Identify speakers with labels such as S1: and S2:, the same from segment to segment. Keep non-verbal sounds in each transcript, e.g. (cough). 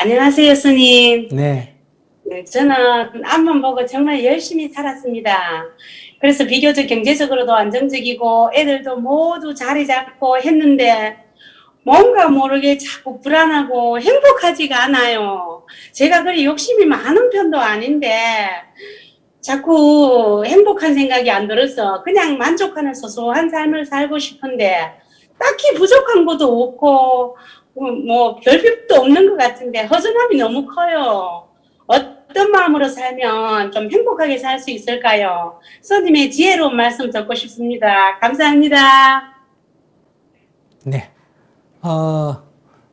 S1: 안녕하세요, 스님.
S2: 네.
S1: 네, 저는 앞만 보고 정말 열심히 살았습니다. 그래서 비교적 경제적으로도 안정적이고 애들도 모두 자리 잡고 했는데 뭔가 모르게 자꾸 불안하고 행복하지가 않아요. 제가 그리 욕심이 많은 편도 아닌데 자꾸 행복한 생각이 안 들어서 그냥 만족하는 소소한 삶을 살고 싶은데 딱히 부족한 것도 없고 뭐, 뭐 별빛도 없는 것 같은데 허전함이 너무 커요. 어떤 마음으로 살면 좀 행복하게 살 수 있을까요? 스님의 지혜로운 말씀 듣고 싶습니다. 감사합니다.
S2: 네. 어,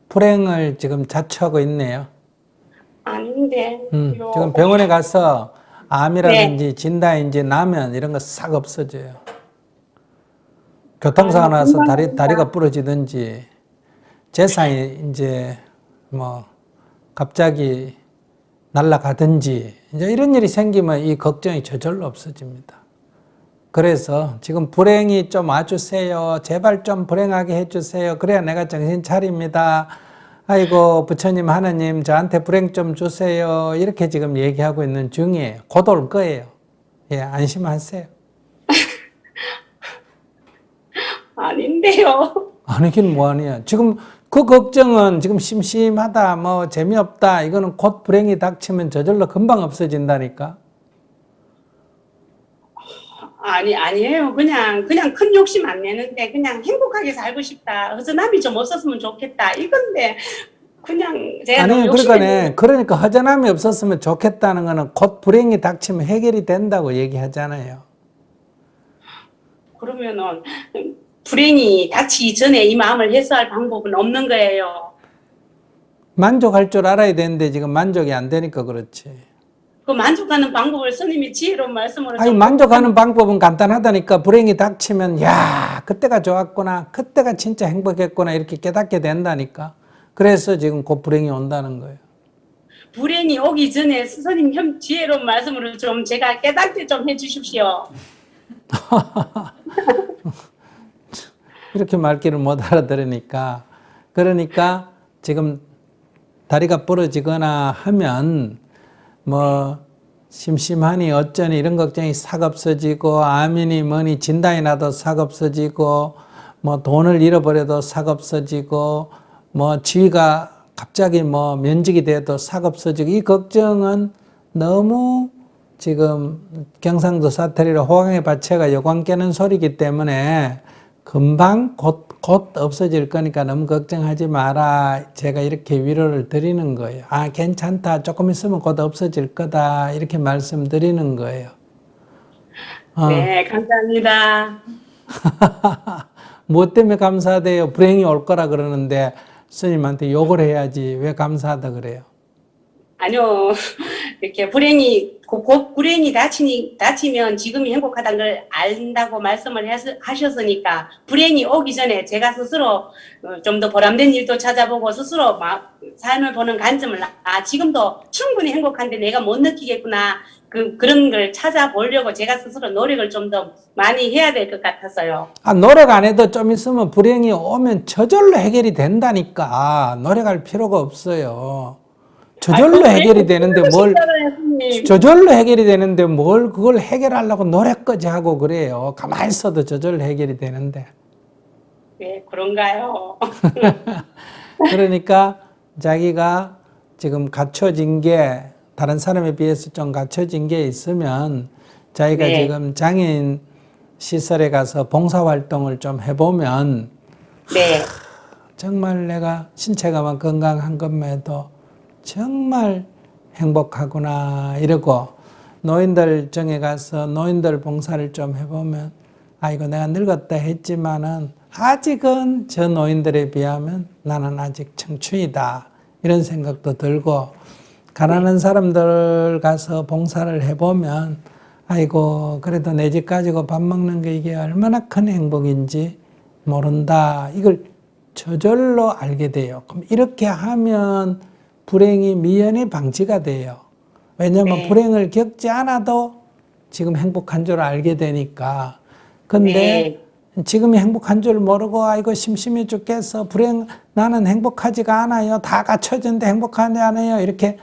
S2: 불행을 지금 자초하고 있네요.
S1: 아닌데.
S2: 음,
S1: 요-
S2: 지금 병원에 가서 암이라든지 진단인지 나면 이런 거 싹 없어져요. 교통사고 나서 다리. 다리가 부러지든지 재산이 이제 뭐 갑자기 날아가든지 이제 이런 일이 생기면 이 걱정이 저절로 없어집니다. 그래서 지금 불행이 좀 와주세요. 제발 좀 불행하게 해주세요. 그래야 내가 정신 차립니다. 아이고, 부처님, 하나님, 저한테 불행 좀 주세요. 이렇게 지금 얘기하고 있는 중이에요. 곧 올 거예요. 예, 안심하세요. (laughs)
S1: 아닌데요.
S2: 아니긴 뭐하냐. 지금 그 걱정은 지금 심심하다, 뭐 재미없다. 이거는 곧 불행이 닥치면 저절로 금방 없어진다니까.
S1: 아니 아니에요. 그냥 그냥 큰 욕심 안 내는데 그냥 행복하게 살고 싶다. 허전함이 좀 없었으면 좋겠다. 이건데 그냥 제가
S2: 아니, 그러니까, 네, 그러니까 허전함이 없었으면 좋겠다는 거는 곧 불행이 닥치면 해결이 된다고 얘기하잖아요.
S1: 그러면은 불행이 닥치기 전에 이 마음을 해소할 방법은 없는 거예요.
S2: 만족할 줄 알아야 되는데 지금 만족이 안 되니까 그렇지.
S1: 그 만족하는 방법을 스님이 지혜로운 말씀으로
S2: 아니,
S1: 좀
S2: 만족하는 방법은 간단하다니까 불행이 닥치면, 야, 그때가 좋았구나. 그때가 진짜 행복했구나. 이렇게 깨닫게 된다니까. 그래서 지금 곧 불행이 온다는 거예요.
S1: 불행이 오기 전에 스님 현 지혜로운 말씀으로 좀 제가 깨닫게 좀 해주십시오. (laughs)
S2: 이렇게 말귀를 못 알아들으니까. 그러니까 지금 다리가 부러지거나 하면 뭐 심심하니 어쩌니 이런 걱정이 싹 없어지고 암이니 뭐니 진단이 나도 싹 없어지고 뭐 돈을 잃어버려도 싹 없어지고 뭐 지위가 갑자기 뭐 면직이 돼도 싹 없어지고 이 걱정은 너무 지금 경상도 사투리로 호강의 바체가 여광 깨는 소리기 때문에 금방 곧, 곧 없어질 거니까 너무 걱정하지 마라. 제가 이렇게 위로를 드리는 거예요. 아, 괜찮다. 조금 있으면 곧 없어질 거다. 이렇게 말씀드리는 거예요. 어,
S1: 네, 감사합니다. (laughs)
S2: 뭐 때문에 감사하대요? 불행이 올 거라 그러는데 스님한테 욕을 해야지. 왜 감사하다 그래요?
S1: 아니요, 이렇게 불행이, 곧, 곧 불행이 다치니, 다치면 지금이 행복하다는 걸 안다고 말씀을 하셨으니까, 불행이 오기 전에 제가 스스로 어, 좀더 보람된 일도 찾아보고 스스로 마, 삶을 보는 관점을, 아, 지금도 충분히 행복한데 내가 못 느끼겠구나. 그, 그런 걸 찾아보려고 제가 스스로 노력을 좀 더 많이 해야 될 것 같아서요.
S2: 아, 노력 안 해도 좀 있으면 불행이 오면 저절로 해결이 된다니까. 노력할 필요가 없어요. 저절로 해결이 되는데 뭘. 저절로 해결이 되는데 뭘 그걸 해결하려고 노력까지 하고 그래요. 가만히 있어도 저절로 해결이 되는데.
S1: 네, 그런가요? (laughs)
S2: 그러니까 자기가 지금 갖춰진 게 다른 사람에 비해서 좀 갖춰진 게 있으면 자기가
S1: 네.
S2: 지금 장애인 시설에 가서 봉사활동을 좀 해보면
S1: 네.
S2: 정말 내가 신체가 만 건강한 것만 해도 정말 행복하구나 이러고 노인들 정에 가서 노인들 봉사를 좀 해보면 아이고 내가 늙었다 했지만은 아직은 저 노인들에 비하면 나는 아직 청춘이다 이런 생각도 들고 가난한 사람들 가서 봉사를 해보면 아이고 그래도 내 집 가지고 밥 먹는 게 이게 얼마나 큰 행복인지 모른다 이걸 저절로 알게 돼요. 그럼 이렇게 하면 불행이 미연에 방지가 돼요. 왜냐하면
S1: 네.
S2: 불행을 겪지 않아도 지금 행복한 줄 알게 되니까. 근데
S1: 네.
S2: 지금이 행복한 줄 모르고 아이고 심심해 죽겠어 불행 나는 행복하지가 않아요 다 갖춰졌는데 행복하지 않아요 이렇게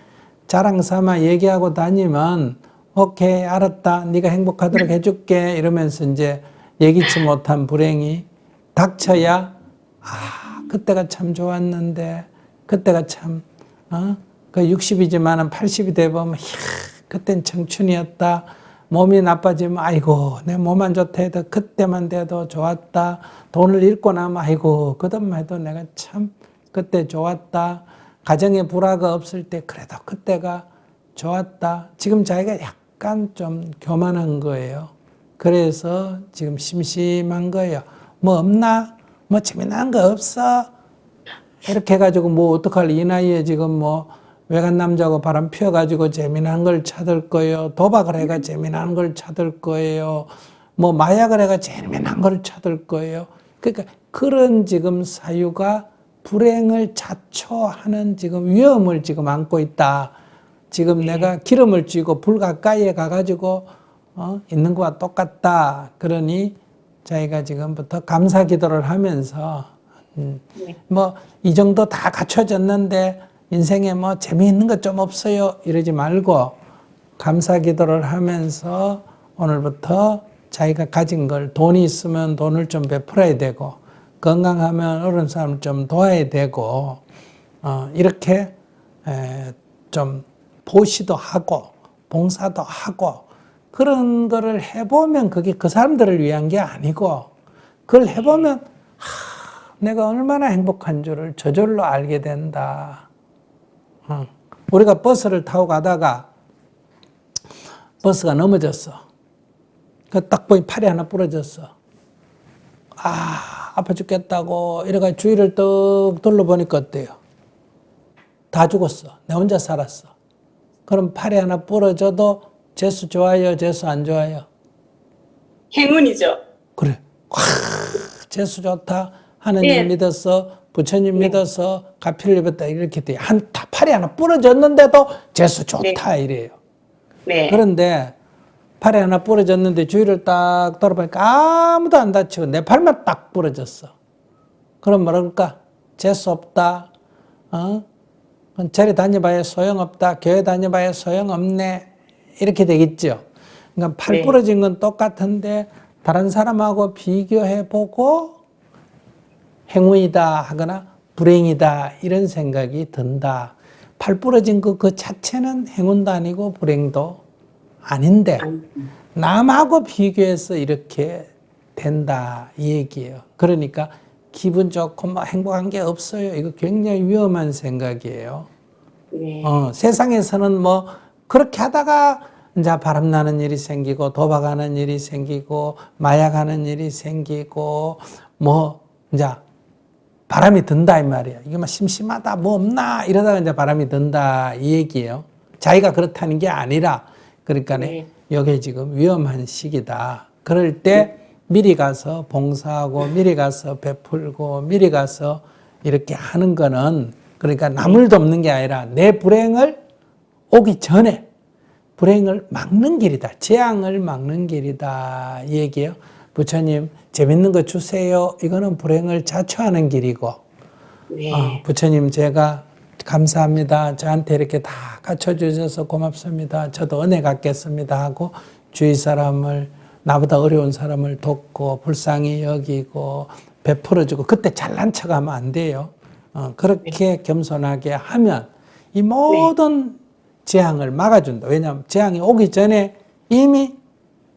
S2: 자랑 삼아 얘기하고 다니면 오케이 알았다 네가 행복하도록 (laughs) 해줄게 이러면서 이제 예기치 못한 불행이 닥쳐야 아 그때가 참 좋았는데 그때가 참 어? 그 60이지만은 80이 돼 보면 이야 그땐 청춘이었다. 몸이 나빠지면 아이고 내 몸 안 좋다 해도 그때만 돼도 좋았다. 돈을 잃고 나면 아이고 그것만 해도 내가 참 그때 좋았다. 가정에 불화가 없을 때 그래도 그때가 좋았다. 지금 자기가 약간 좀 교만한 거예요. 그래서 지금 심심한 거예요. 뭐 없나? 뭐 재미난 거 없어? 이렇게 해가지고 뭐 어떡할 이 나이에 지금 뭐 외간 남자하고 바람 피워가지고 재미난 걸 찾을 거예요. 도박을 해가 재미난 걸 찾을 거예요. 뭐 마약을 해가 재미난 걸 찾을 거예요. 그러니까 그런 지금 사유가 불행을 자초하는 지금 위험을 지금 안고 있다. 지금 내가 기름을 쥐고 불 가까이에 가가지고 어, 있는 거와 똑같다. 그러니 자기가 지금부터 감사 기도를 하면서 음,
S1: 네.
S2: 뭐이 정도 다 갖춰졌는데 인생에 뭐 재미있는 것 좀 없어요 이러지 말고 감사 기도를 하면서 오늘부터 자기가 가진 걸 돈이 있으면 돈을 좀 베풀어야 되고 건강하면 어른 사람을 좀 도와야 되고 어, 이렇게 에, 좀 보시도 하고 봉사도 하고 그런 거를 해보면 그게 그 사람들을 위한 게 아니고 그걸 해보면 하, 내가 얼마나 행복한 줄을 저절로 알게 된다. 어. 우리가 버스를 타고 가다가 버스가 넘어졌어. 그딱 보니 팔이 하나 부러졌어. 아, 아파 죽겠다고 이래가 주위를 떡 둘러보니까 어때요? 다 죽었어. 내 혼자 살았어. 그럼 팔이 하나 부러져도 재수 좋아요? 재수 안 좋아요?
S1: 행운이죠.
S2: 그래. 와, 재수 좋다. 하느님
S1: 예.
S2: 믿었어. 부처님 믿어서 가피를 입었다. 이렇게 돼. 한, 다 팔이 하나 부러졌는데도 재수 좋다. 이래요.
S1: 네.
S2: 그런데 팔이 하나 부러졌는데 주위를 딱 돌아보니까 아무도 안 다치고 내 팔만 딱 부러졌어. 그럼 뭐라 그럴까? 재수 없다. 어? 절에 다녀봐야 소용없다. 교회 다녀봐야 소용없네. 이렇게 되겠죠. 그러니까 팔
S1: 네.
S2: 부러진 건 똑같은데 다른 사람하고 비교해 보고 행운이다 하거나 불행이다 이런 생각이 든다. 팔 부러진 거그 자체는 행운도 아니고 불행도 아닌데 남하고 비교해서 이렇게 된다 이 얘기예요. 그러니까 기분 좋고 뭐 행복한 게 없어요. 이거 굉장히 위험한 생각이에요.
S1: 네.
S2: 어, 세상에서는 뭐 그렇게 하다가 이제 바람 나는 일이 생기고 도박하는 일이 생기고 마약하는 일이 생기고 뭐 이제 바람이 든다 이 말이야. 이게 막 심심하다 뭐 없나 이러다가 이제 바람이 든다 이 얘기예요. 자기가 그렇다는 게 아니라 그러니까
S1: 네.
S2: 이게 지금 위험한 시기다. 그럴 때 미리 가서 봉사하고 미리 가서 베풀고 미리 가서 이렇게 하는 거는 그러니까 남을 돕는 게 아니라 내 불행을 오기 전에 불행을 막는 길이다. 재앙을 막는 길이다. 이 얘기예요. 부처님 재밌는 거 주세요. 이거는 불행을 자초하는 길이고
S1: 네.
S2: 어, 부처님 제가 감사합니다. 저한테 이렇게 다 갖춰주셔서 고맙습니다. 저도 은혜 갖겠습니다 하고 주위 사람을 나보다 어려운 사람을 돕고 불쌍히 여기고 베풀어주고 그때 잘난 척하면 안 돼요. 어, 그렇게 겸손하게 하면 이 모든 재앙을 막아준다. 왜냐하면 재앙이 오기 전에 이미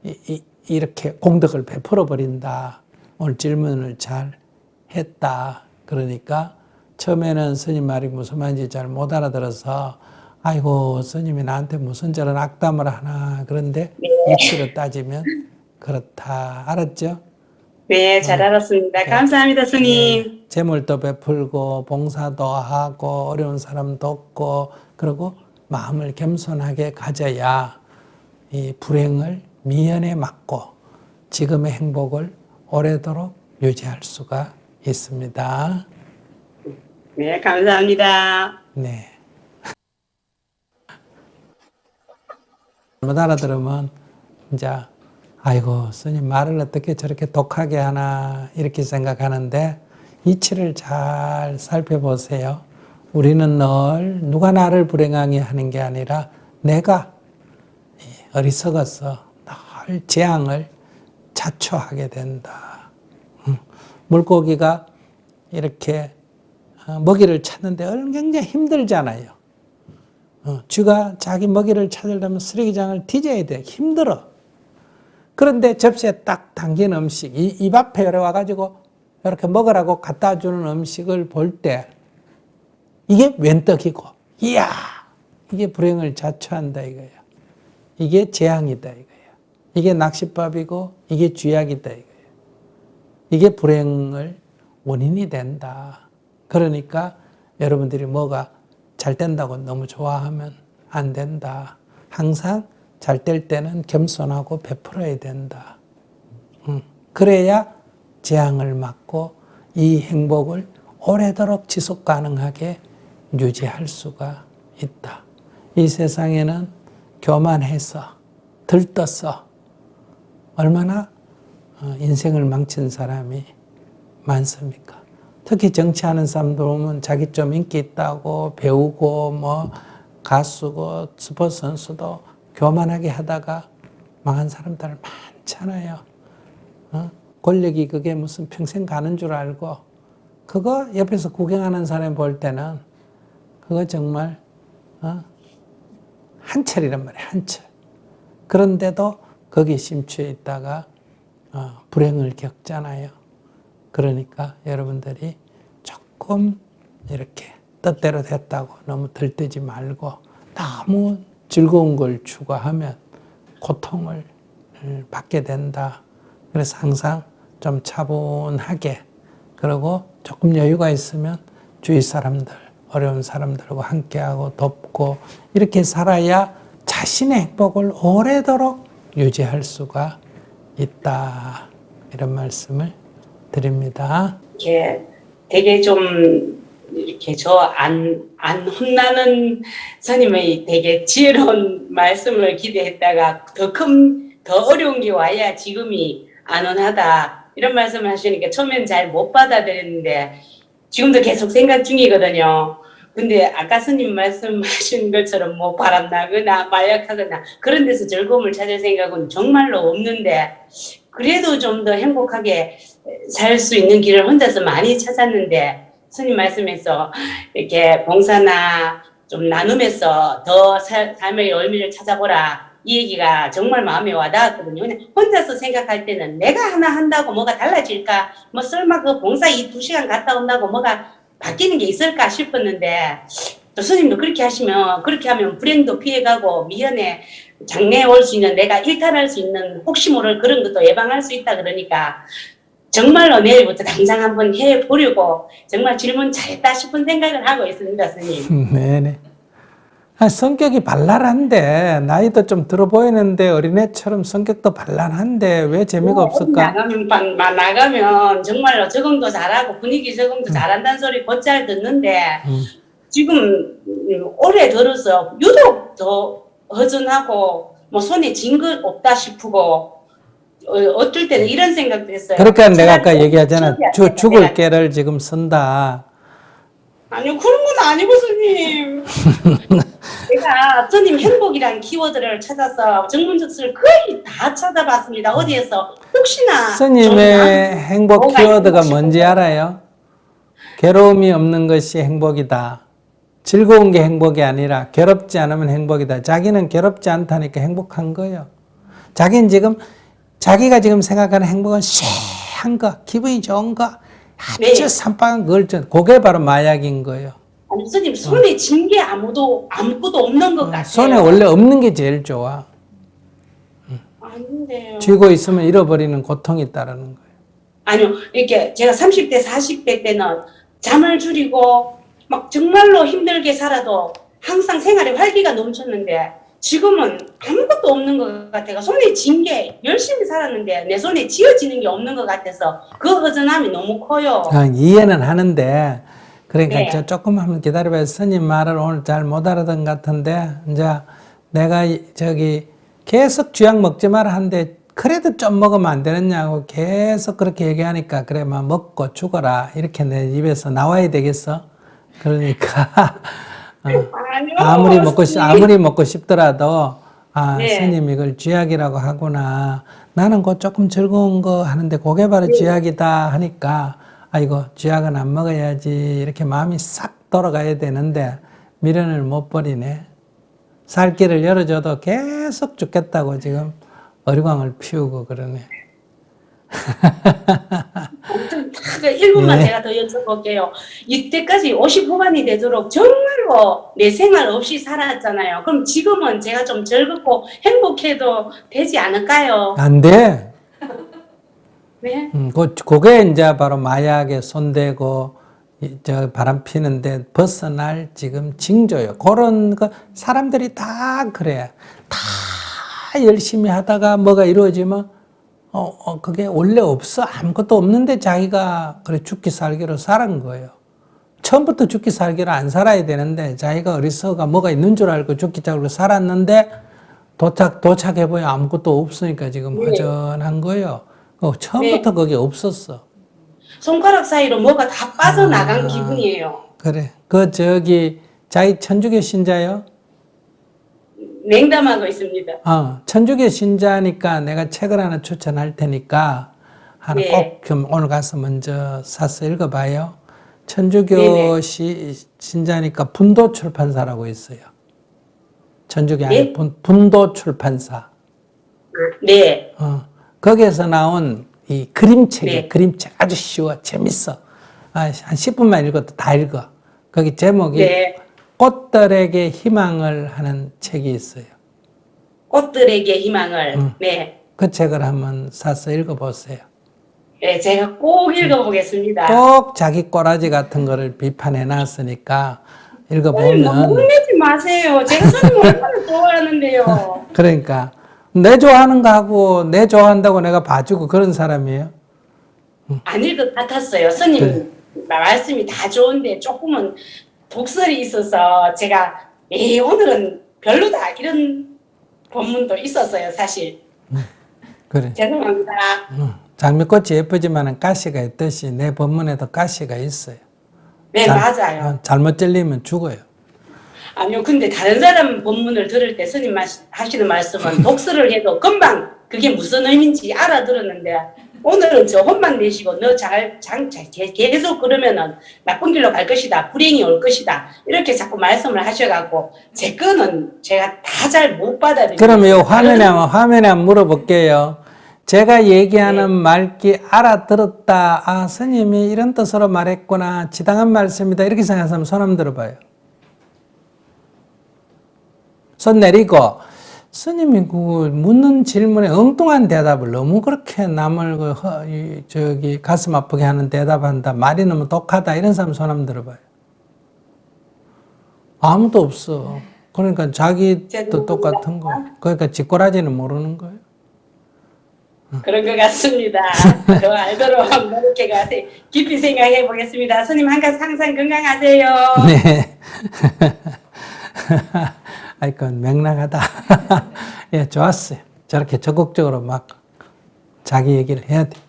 S2: 이, 이, 이렇게 공덕을 베풀어 버린다. 오늘 질문을 잘 했다. 그러니까 처음에는 스님 말이 무슨 말인지 잘 못 알아들어서 아이고 스님이 나한테 무슨 저런 악담을 하나 그런데 이치로 따지면 그렇다 알았죠?
S1: 네, 잘 알았습니다. 감사합니다, 스님.
S2: 네, 재물도 베풀고 봉사도 하고 어려운 사람 돕고 그리고 마음을 겸손하게 가져야 이 불행을 미연에 막고 지금의 행복을 오래도록 유지할 수가 있습니다.
S1: 네, 감사합니다.
S2: 네. 못 알아들으면 이제 아이고, 스님 말을 어떻게 저렇게 독하게 하나, 이렇게 생각하는데, 이치를 잘 살펴보세요. 우리는 늘 누가 나를 불행하게 하는 게 아니라 내가 이 어리석어 서늘 재앙을 자초하게 된다. 음, 물고기가 이렇게 어, 먹이를 찾는데 얼- 굉장히 힘들잖아요. 어, 쥐가 자기 먹이를 찾으려면 쓰레기장을 뒤져야 돼. 힘들어. 그런데 접시에 딱 담긴 음식, 이, 입 앞에 와가지고 이렇게 먹으라고 갖다 주는 음식을 볼 때 이게 웬 떡이고, 이야! 이게 불행을 자초한다 이거예요. 이게 재앙이다 이거예요. 이게 낚싯밥이고, 이게 쥐약이다 이거예요. 이게 불행을 원인이 된다. 그러니까 여러분들이 뭐가 잘 된다고 너무 좋아하면 안 된다. 항상 잘 될 때는 겸손하고 베풀어야 된다. 음, 그래야 재앙을 막고 이 행복을 오래도록 지속 가능하게 유지할 수가 있다. 이 세상에는 교만해서 들떠서 얼마나 어, 인생을 망친 사람이 많습니까? 특히 정치하는 사람들 보면 자기 좀 인기 있다고 배우고 뭐 가수고 스포츠 선수도 교만하게 하다가 망한 사람들 많잖아요. 어? 권력이 그게 무슨 평생 가는 줄 알고 그거 옆에서 구경하는 사람 볼 때는 그거 정말 어? 한철이란 말이야 한철. 그런데도 거기에 심취해 있다가 어, 불행을 겪잖아요. 그러니까 여러분들이 조금 이렇게 뜻대로 됐다고 너무 들뜨지 말고 너무 즐거운 걸 추구하면 고통을 음, 받게 된다. 그래서 항상 좀 차분하게 그리고 조금 여유가 있으면 주위 사람들 어려운 사람들하고 함께하고 돕고 이렇게 살아야 자신의 행복을 오래도록 유지할 수가 있다. 이런 말씀을 드립니다.
S1: 이렇게 되게 좀 이렇게 저안안 혼나는 스님의 되게 지혜로운 말씀을 기대했다가 더 큰 더 어려운 게 와야 지금이 안온하다 이런 말씀을 하시니까 처음엔 잘 못 받아들였는데 지금도 계속 생각 중이거든요. 근데 아까 스님 말씀하신 (laughs) 것처럼 뭐 바람나거나 마약하거나 그런 데서 즐거움을 찾을 생각은 정말로 없는데 그래도 좀 더 행복하게 살 수 있는 길을 혼자서 많이 찾았는데 스님 말씀에서 이렇게 봉사나 좀 나눔에서 더 살- 삶의 의미를 찾아보라 이 얘기가 정말 마음에 와닿았거든요. 혼자서 생각할 때는 내가 하나 한다고 뭐가 달라질까? 뭐 설마 그 봉사 이 두 시간 갔다 온다고 뭐가 바뀌는 게 있을까 싶었는데 또 스님도 그렇게 하시면 그렇게 하면 불행도 피해가고 미연에 장래에 올 수 있는 내가 일탈할 수 있는 혹시 모를 그런 것도 예방할 수 있다 그러니까 정말로 내일부터 당장 한번 해보려고 정말 질문 잘했다 싶은 생각을 하고 있습니다, 스님. (laughs)
S2: 네네. 아, 성격이 발랄한데 나이도 좀 들어 보이는데 어린애처럼 성격도 발랄한데 왜 재미가 없을까?
S1: 나가면 방- 나가면 정말로 적응도 잘하고 분위기 적응도 잘한다는 소리 곧잘 듣는데
S2: 음.
S1: 지금 음, 올해 들어서 유독 더 허전하고 뭐 손에 쥔것 없다 싶고 어, 어떨 때는 이런 생각도 했어요.
S2: 그러니까 내가 아까 얘기하잖아. 주, 죽을. 깨를 지금 쓴다.
S1: 아니요 그런 건 아니고 스님. (laughs) 제가 스님 행복이란 키워드를 찾아서 전문적서를 거의 다 찾아봤습니다. 어디에서 혹시나
S2: 스님의
S1: 좀
S2: 행복
S1: 뭐가
S2: 키워드가 뭔지. 알아요? 괴로움이 없는 것이 행복이다. 즐거운 게 행복이 아니라 괴롭지 않으면 행복이다. 자기는 괴롭지 않다니까 행복한 거예요. 자기는 지금 자기가 지금 생각하는 행복은 쎄한 거, 기분이 좋은 거, 아주
S1: 네.
S2: 산방한 걸 전, 그게 바로 마약인 거예요.
S1: 아니 스님 손에 쥔 게 아무도 아무것도 없는 것 같아요.
S2: 어, 손에 원래 없는 게 제일 좋아.
S1: 아닌데요.
S2: 쥐고 있으면 잃어버리는 고통이 따르는 거예요.
S1: 아니요, 이렇게 제가 30대, 40대 때는 잠을 줄이고 막 정말로 힘들게 살아도 항상 생활에 활기가 넘쳤는데 지금은 아무것도 없는 것 같아요. 손에 쥔게 열심히 살았는데 내 손에 쥐어지는 게 없는 것 같아서 그 허전함이 너무 커요.
S2: 아, 이해는 하는데 그러니까
S1: 네.
S2: 저 조금 한번 기다려봐요. 스님 말을 오늘 잘 못 알아듣은 것 같은데 이제 내가 이- 저기 계속 쥐약 먹지 마라 하는데 그래도 좀 먹으면 안 되느냐고 계속 그렇게 얘기하니까 그래 막 먹고 죽어라 이렇게 내 입에서 나와야 되겠어. 그러니까 어, (laughs)
S1: 아니요.
S2: 아무리 먹고 싶. 아무리 먹고 싶더라도 아
S1: 네.
S2: 스님 이걸 쥐약이라고 하구나. 나는 그 조금 즐거운 거 하는데 그게 바로 쥐약이다 하니까 아 이거 쥐약은 안 먹어야지 이렇게 마음이 싹 돌아가야 되는데 미련을 못 버리네. 살 길을 열어줘도 계속 죽겠다고 지금 어리광을 피우고 그러네. (laughs)
S1: 아무튼 그 1분만
S2: 네.
S1: 제가 더 여쭤볼게요. 이때까지 50 후반이 되도록 정말로 내 생활 없이 살았잖아요. 그럼 지금은 제가 좀 즐겁고 행복해도 되지 않을까요?
S2: 안 돼.
S1: 네.
S2: 음, 그, 그게 이제 바로 마약에 손대고, 이, 저 바람 피는데 벗어날 지금 징조요. 그런 거, 사람들이 다 그래. 다 열심히 하다가 뭐가 이루어지면, 어, 어, 그게 원래 없어. 아무것도 없는데 자기가 그래 죽기 살기로 살은 거예요. 처음부터 죽기 살기로 안 살아야 되는데 자기가 어리석어 뭐가 있는 줄 알고 죽기 살기로 살았는데 도착, 도착해보야 아무것도 없으니까 지금
S1: 네.
S2: 허전한 거예요. 어, 처음부터 거기 없었어.
S1: 손가락 사이로 뭐가 다 빠져나간
S2: 아.
S1: 기분이에요.
S2: 그래. 그 저기 자기 천주교 신자요?
S1: 냉담하고 있습니다.
S2: 어, 천주교 신자니까 내가 책을 하나 추천할 테니까 하나
S1: 네.
S2: 꼭좀 오늘 가서 먼저 사서 읽어봐요. 천주교. 시, 신자니까 분도 출판사라고 있어요. 천주교 아니
S1: 네?
S2: 분, 분도 출판사.
S1: 네.
S2: 어, 거기에서 나온 이 그림책이에요.
S1: 네.
S2: 그림책 아주 쉬워, 재밌어. 아, 한 10분만 읽어도 다 읽어. 거기 제목이
S1: 네.
S2: 꽃들에게 희망을 하는 책이 있어요.
S1: 꽃들에게 희망을.
S2: 음.
S1: 네.
S2: 그 책을 한번 사서 읽어보세요.
S1: 네, 제가 꼭 읽어보겠습니다.
S2: 꼭 자기 꼬라지 같은 거를 비판해 놨으니까
S1: 너무
S2: 읽어보면
S1: 혼내지 마세요. 제가 선생님 (laughs) 얼마나 좋아하는데요.
S2: 그러니까 내 좋아하는 거 하고 내 좋아한다고 내가 봐주고 그런 사람이에요.
S1: 아닐 것 같았어요. 스님 말씀이 다 좋은데 조금은 독설이 있어서 제가 에이 오늘은 별로다 이런 본문도 있었어요. 사실
S2: 그래.
S1: 죄송합니다.
S2: 응. 장미꽃이 예쁘지만 가시가 있듯이 내 본문에도 가시가 있어요.
S1: 네
S2: 잘-
S1: 맞아요.
S2: 어, 잘못 잘리면 죽어요.
S1: 아니요 근데 다른 사람 본문을 들을 때 스님 말- 하시는 말씀은 (laughs) 독설을 해도 금방 그게 무슨 의미인지 알아들었는데 오늘은 저 혼만 내시고 너잘장 계속 그러면은 나쁜 길로 갈 것이다 불행이 올 것이다 이렇게 자꾸 말씀을 하셔갖고 제 거는 제가 다 잘 못 받아들여요.
S2: 그러면 요 화면에 한번 화면에 한번 물어볼게요. 제가 얘기하는 말기 알아들었다. 아, 스님이 이런 뜻으로 말했구나. 지당한 말씀이다. 이렇게 생각하면 손 한번 들어봐요. 손 내리고, 스님이 그 묻는 질문에 엉뚱한 대답을 너무 그렇게 남을 그 허, 이, 저기 가슴 아프게 하는 대답한다. 말이 너무 독하다. 이런 사람 손 한번 들어봐요. 아무도 없어. 그러니까 자기도 똑같은 거. 그러니까 쥐꼬라지는 모르는 거예요.
S1: 그런 것 같습니다. (laughs) 더 알도록 이렇게 가세요. 깊이 생각해 보겠습니다. 스님 항상 건강하세요.
S2: 네. (laughs) 아이고, 맥락하다. (laughs) 예, 좋았어요. 저렇게 적극적으로 막 자기 얘기를 해야 돼.